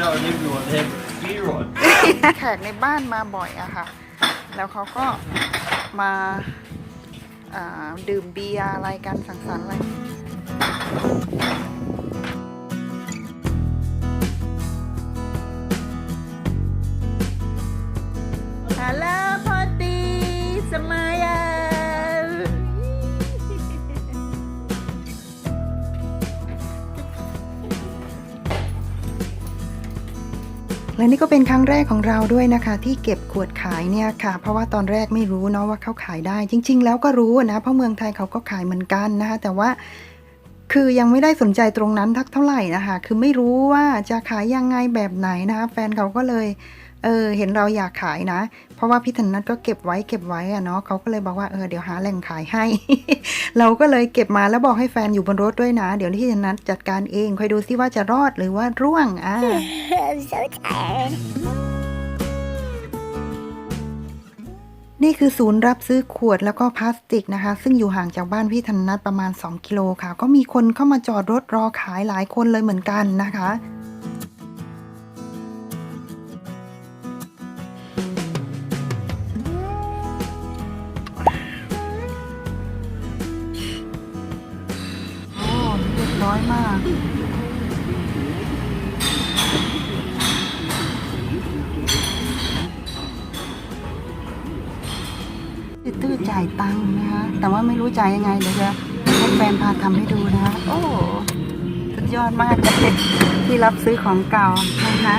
show everyone they have beer on. แขกในบ้านมาบ่อยอะค่ะ แล้วเขาก็มาอ่าดื่มเบียร์อะไรกันสังสรรค์อะไร ฮัลโหล และนี่ก็เป็นครั้งแรกของเราด้วยนะคะ ที่เก็บขวดขายเนี่ยค่ะ เพราะว่าตอนแรกไม่รู้เนาะว่าเขาขายได้ จริง ๆ แล้วก็รู้นะเพราะเมืองไทยเขาก็ขายเหมือนกันนะคะ แต่ว่าคือยังไม่ได้สนใจตรงนั้นทักเท่าไหร่นะคะ คือไม่รู้ว่าจะขายยังไงแบบไหนนะคะ แฟนเขาก็เลย เออเห็นเราอยากขายนะ เพราะว่าพี่ธนัทก็เก็บไว้เก็บไว้อะเนาะเขาก็เลยบอกว่าเออเดี๋ยวหาแหล่งขายให้ เราก็เลยเก็บมาแล้วบอกให้แฟนอยู่บนรถด้วยนะ เดี๋ยวพี่ธนัทจัดการเองคอยดูซิว่าจะรอดหรือว่าร่วงอ่า I'm so tired. นี่คือศูนย์รับซื้อขวดแล้วก็พลาสติกนะคะ ซึ่งอยู่ห่างจากบ้านพี่ธนัทประมาณ 2 กิโลค่ะ ก็มีคนเข้ามาจอดรถรอขายหลายคนเลยเหมือนกันนะคะ ติดตื้อจ่ายตังค์นะคะ แต่ว่าไม่รู้จ่ายยังไงเดี๋ยวจะให้แฟนพาทำให้ดูนะคะ โอ้ สุดยอดมากกับเด็กที่รับซื้อของเก่านะคะ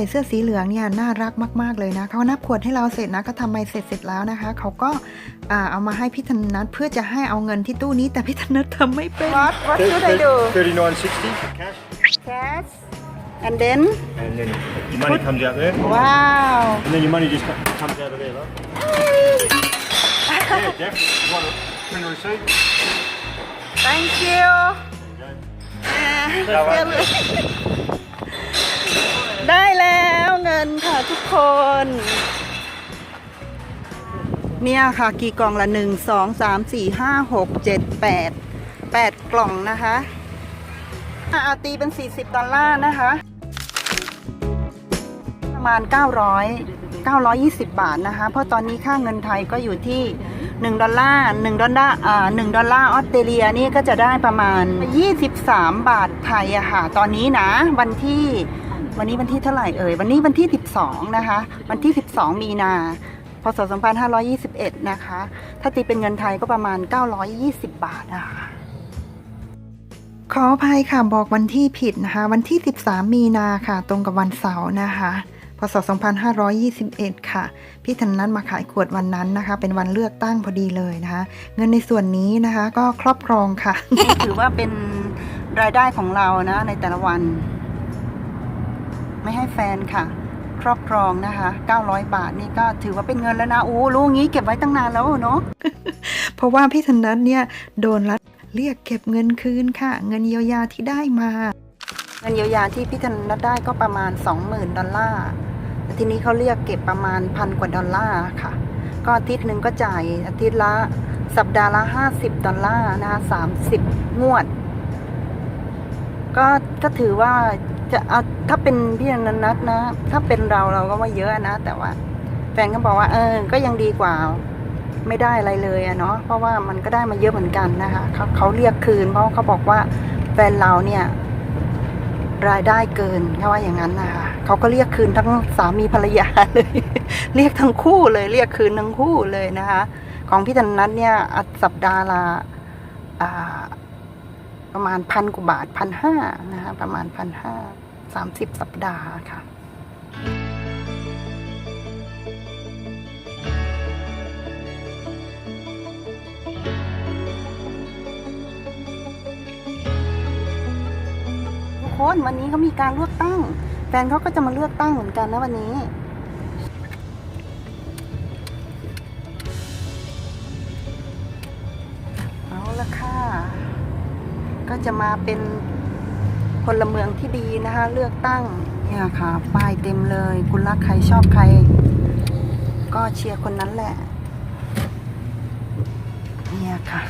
ส่เสื้อสีเหลืองเนี่ยน่ารักมาก ๆ เลยนะเขานับขวดให้เราเสร็จนะก็ทำใบเสร็จเสร็จแล้วนะคะ เขาก็อ่าเอามาให้พี่ธนัทเพื่อจะให้เอาเงินที่ตู้นี้ แต่พี่ธนัททำไม่เป็น What What should I do Thirty-nine sixty cash, Cash and then and then your money comes out there, wow and then your money just co- comes out of there, love. yeah, definitely. You want a print a receipt? thank you That way. ได้แล้วเงินค่ะทุกคน เนี่ยค่ะกี่กล่องละหนึ่งสองสามสี่ห้าหกเจ็ดแปดแปดกล่องนะคะอะเอาตีเป็น40ดอลลาร์นะคะ ประมาณ900 920บาทนะคะ เพราะตอนนี้ค่าเงินไทยก็อยู่ที่1ดอลลาร์1ดอลลาร์อ่า1ดอลลาร์ออสเตรเลียนี่ก็จะได้ประมาณ23บาทไทยอะค่ะ ตอนนี้นะ วันที่ วันนี้วันที่เท่าไหร่เอ่ย วันนี้วันที่ 12 นะคะ วันที่ 12 มีนา พศ 2521 นะคะ ถ้าตีเป็นเงินไทยก็ประมาณ 920 บาทนะคะขออภัยค่ะบอกวันที่ผิดนะคะ วันที่ 13 มีนาค่ะ ตรงกับวันเสาร์นะคะพศ 2521 ค่ะ พี่ธนัทมาขายขวดวันนั้นนะคะ เป็นวันเลือกตั้งพอดีเลยนะคะ เงินในส่วนนี้นะคะก็ครอบครองค่ะ ถือว่าเป็นรายได้ของเรานะในแต่ละวัน ไม่ให้แฟนค่ะ ครอบครองนะคะ 900 บาทนี่ก็ถือว่าเป็นเงินแล้วนะโอ้รู้งี้เก็บไว้ตั้งนานแล้วเนาะเพราะว่าพี่ธนัทเนี่ยโดนรัฐเรียกเก็บเงินคืนค่ะ เงินเยียวยาที่ได้มา เงินเยียวยาที่พี่ธนัทได้ก็ประมาณ 20,000 ดอลลาร์แต่ทีนี้เขาเรียกเก็บประมาณพันกว่าดอลลาร์ค่ะ ก็อาทิตย์หนึ่งก็จ่ายอาทิตย์ละสัปดาห์ละ 50 ดอลลาร์นะคะ30 งวด ก็ก็ถือว่า จะเอาถ้าเป็นพี่ธนัทนะ ถ้าเป็นเราเราก็ว่าเยอะนะ แต่ว่า แฟนก็บอกว่า เออ ก็ยังดีกว่า ไม่ได้อะไรเลยอะเนาะเพราะว่ามันก็ได้มาเยอะเหมือนกันนะคะเขาเขาเรียกคืน เพราะเขาบอกว่าแฟนเราเนี่ยรายได้เกินเขาว่าอย่างนั้นนะคะเขาก็เรียกคืนทั้งสามีภรรยาเลย เรียกทั้งคู่เลย เรียกคืนทั้งคู่เลยนะคะ ของพี่ธนัทเนี่ยอัดสัปดาห์ละประมาณพันกว่าบาทพันห้านะคะประมาณพันห้า สามสิบสัปดาห์ค่ะทุกคนวันนี้เขามีการเลือกตั้ง แฟนเขาก็จะมาเลือกตั้งเหมือนกันนะวันนี้ เอาละค่ะ ก็จะมาเป็น ลเมืองที่ดีนะคะ เลือกตั้งเนี่ยค่ะป้ายเต็มเลย คุณรักใครชอบใคร ก็เชียร์คนนั้นแหละเนี่ยค่ะ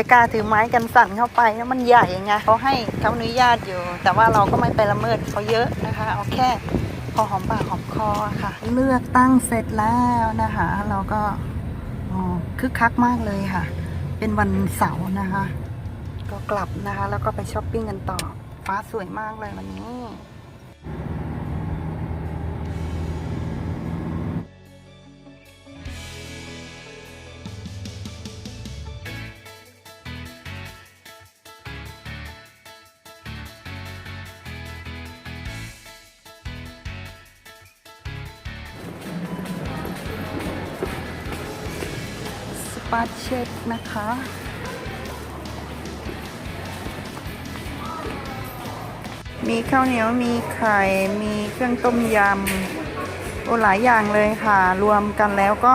ไม่กล้าถือไม้กันสั่นเข้าไปนะมันใหญ่ไงเขาให้เขาอนุญาตอยู่ แต่ว่าเราก็ไม่ไปละเมิดเขาเยอะนะคะ เอาแค่พอหอมปากหอมคอค่ะ เลือกตั้งเสร็จแล้วนะคะ เราก็อ๋อคึกคักมากเลยค่ะ เป็นวันเสาร์นะคะ ก็กลับนะคะ แล้วก็ไปช้อปปิ้งกันต่อ ฟ้าสวยมากเลยวันนี้ ปาเช็คนะคะ มีข้าวเหนียว มีไข่ มีเครื่องต้มยำ โอ้หลายอย่างเลยค่ะ รวมกันแล้วก็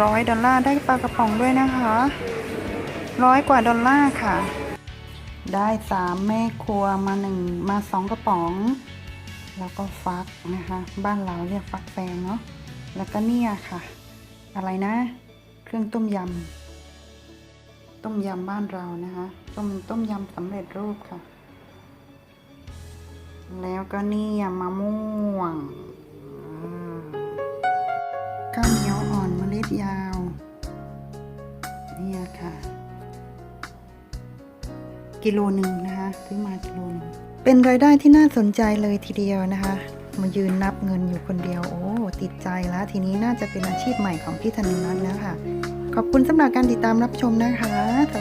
ร้อยดอลลาร์ได้ปลากระป๋องด้วยนะคะ ร้อยกว่าดอลลาร์ค่ะ ได้สามแม่ครัวมาหนึ่งมาสองกระป๋อง แล้วก็ฟักนะคะ บ้านเราเรียกฟักแฟงเนาะ แล้วก็เนี่ยค่ะ อะไรนะ เครื่องต้มยำ ต้มยำบ้านเรานะคะ ต้มต้มยำสำเร็จรูปค่ะ แล้วก็นี่ยมะม่วงข้าวเหนียวอ่อนเมล็ดยาว เนี่ยค่ะ กิโลหนึ่งนะคะ ซื้อมากิโลหนึงเป็นรายได้ที่น่าสนใจเลยทีเดียวนะคะ มายืนนับเงินอยู่คนเดียวโอ้ติดใจแล้วทีนี้น่าจะเป็นอาชีพใหม่ของพี่ธนินัทแล้วค่ะ ขอบคุณสำหรับการติดตามรับชมนะคะ